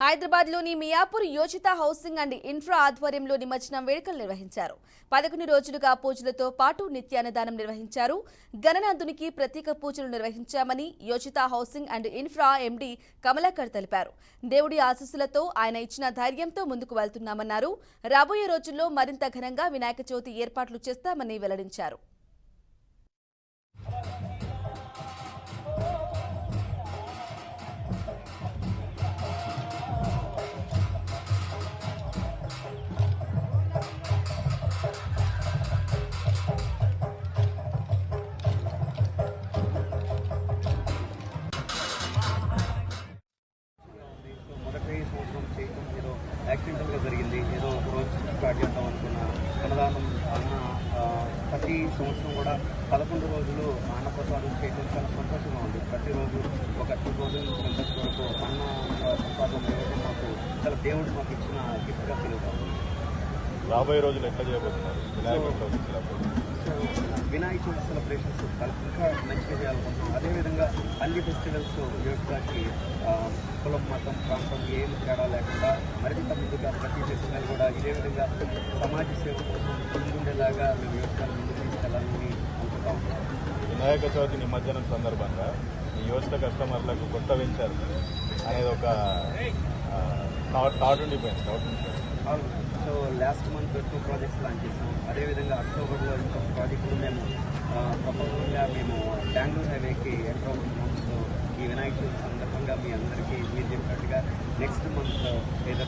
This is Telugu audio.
హైదరాబాద్లోని Miyapur Yochitha housing and infra ఆధ్వర్యంలో నిమజ్జనం వేడుకలు నిర్వహించారు. పదకొండు రోజులుగా పూజలతో పాటు నిత్యాన్నదానం నిర్వహించారు. గణనాథునికి ప్రత్యేక పూజలు నిర్వహించామని Yochitha housing and infra MD Kamalakar తెలిపారు. దేవుడి ఆశీస్సులతో ఆయన ఇచ్చిన ధైర్యంతో ముందుకు వెళ్తున్నామన్నారు. రాబోయే రోజుల్లో మరింత ఘనంగా వినాయక చవితి ఏర్పాట్లు చేస్తామని వెల్లడించారు. యాక్సిడెంటల్గా జరిగింది. ఏదో ఒక రోజు స్టార్ట్ చేద్దాం అనుకున్న అన్నదానం అన్న ప్రతి సంవత్సరం కూడా పదకొండు రోజులు అన్నప్రసాదం చేయడం చాలా సంతోషంగా ఉంది. ప్రతిరోజు ఒక టూ థౌజండ్ మెంబర్స్ వరకు అన్న ప్రసాదం ఇవ్వడం మాకు చాలా దేవుడు మాకు ఇచ్చిన గిఫ్ట్గా ఫీల్ రాబోయే రోజులు ఎట్లా చేయబోతున్నారు? వినాయక చవితి సెలబ్రేషన్స్ ఇంకా మంచిగా చేయాలనుకుంటున్నాం అదేవిధంగా అన్ని ఫెస్టివల్స్ యోగాకి కులం మతం ప్రాంతం ఏం తేడా లేకుండా మరింత ముందుగా ప్రతి ఫెస్టివల్ కూడా ఇదే విధంగా సమాజ సేవ కోసం ముందుండేలాగా మేము యోగాలు ముందుకు తీసుకెళ్ళాలని అనుకుంటాం వినాయక చవితి నిమజ్జనం సందర్భంగా ఈ యువత కస్టమర్లకు కొత్త వెంచర్ అనేది ఒక థాట్ థాట్ ఉండిపోయింది థాట్ ఉండిపోయింది. So last month two projects launch చేసాం అదేవిధంగా అక్టోబర్లో ఇంకొక ప్రాజెక్టులు మేము ప్రపంచంగా మేము బెంగళూరు హైవేకి ఎంటర్ అవుతున్నాం. సో ఈ వినాయక చవితి సందర్భంగా మీ అందరికీ మీరు చెప్పినట్టుగా నెక్స్ట్ మంత్ ఏదో